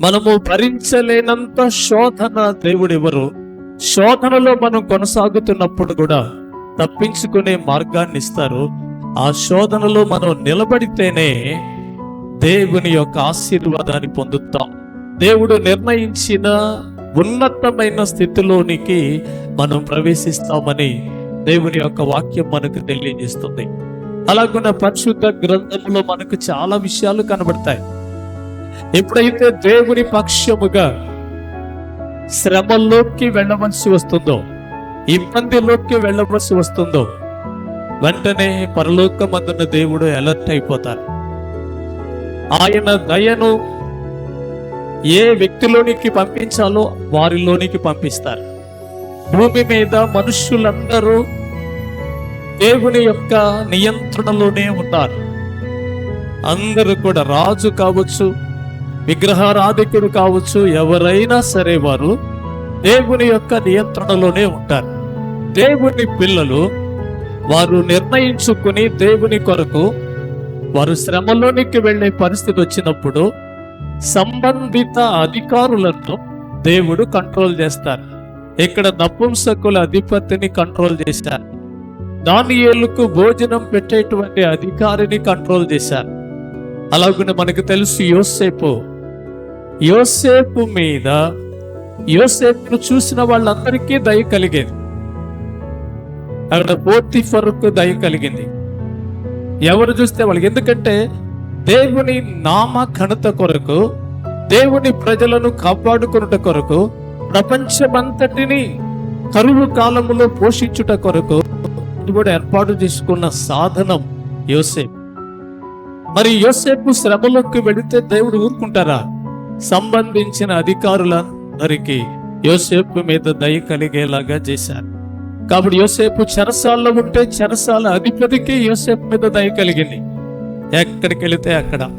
మనము భరించలేనంత శోధన దేవుడెవరు? శోధనలో మనం కొనసాగుతున్నప్పుడు కూడా తప్పించుకునే మార్గాన్ని ఇస్తారు. ఆ శోధనలో మనం నిలబడితేనే దేవుని యొక్క ఆశీర్వాదాన్ని పొందుతాం. దేవుడు నిర్ణయించిన ఉన్నతమైన స్థితిలోనికి మనం ప్రవేశిస్తామని దేవుని యొక్క వాక్యం మనకు తెలియజేస్తుంది. అలాగున్న పరిశుద్ధ గ్రంథంలో మనకు చాలా విషయాలు కనబడతాయి. ఎప్పుడైతే దేవుని పక్షముగా శ్రమలోకి వెళ్ళవలసి వస్తుందో ఇబ్బందిలోకి వెళ్ళవలసి వస్తుందో వెంటనే పరలోకమందున్న దేవుడు అలర్ట్ అయిపోతారు ఆయన దయను ఏ వ్యక్తిలోనికి పంపించాలో వారిలోనికి పంపిస్తారు. భూమి మీద మనుష్యులందరూ దేవుని యొక్క నియంత్రణలోనే ఉన్నారు. అందరూ కూడా రాజు కావచ్చు విగ్రహారాధికుడు కావచ్చు ఎవరైనా సరే వారు దేవుని యొక్క నియంత్రణలోనే ఉంటారు. దేవుని పిల్లలు వారు నిర్ణయించుకుని దేవుని కొరకు వారు శ్రమలోనికి వెళ్ళే పరిస్థితి వచ్చినప్పుడు సంబంధిత అధికారులను దేవుడు కంట్రోల్ చేస్తారు. ఇక్కడ నపుంసకుల అధిపతిని కంట్రోల్ చేశారు. దానియేళ్ళకు భోజనం పెట్టేటువంటి అధికారిని కంట్రోల్ చేశారు. అలాగనే మనకు తెలుసు యోసేపు యోసేపు మీద యోసేపును చూసిన వాళ్ళందరికీ దయ కలిగేది. అక్కడ పోతి ఫరుకు దయ కలిగింది. ఎవరు చూస్తే వాళ్ళకి? ఎందుకంటే దేవుని నామ ఘనత కొరకు దేవుని ప్రజలను కాపాడుకొనుట కొరకు ప్రపంచమంతటిని కరువు కాలంలో పోషించుట కొరకు ఇది కూడా ఏర్పాటు చేసుకున్న సాధనం యోసేపు. మరి యోసేపు శ్రమలోకి వెళితే దేవుడు ఊరుకుంటారా? సంబంధించిన అధికారులందరికీ యోసేపు మీద దయ కలిగేలాగా చేశారు. కాబట్టి యోసేపు చెరసాల్లో ఉంటే చెరసాల అధిపతికి యోసేపు మీద దయ కలిగింది. ఎక్కడికి వెళితే అక్కడ.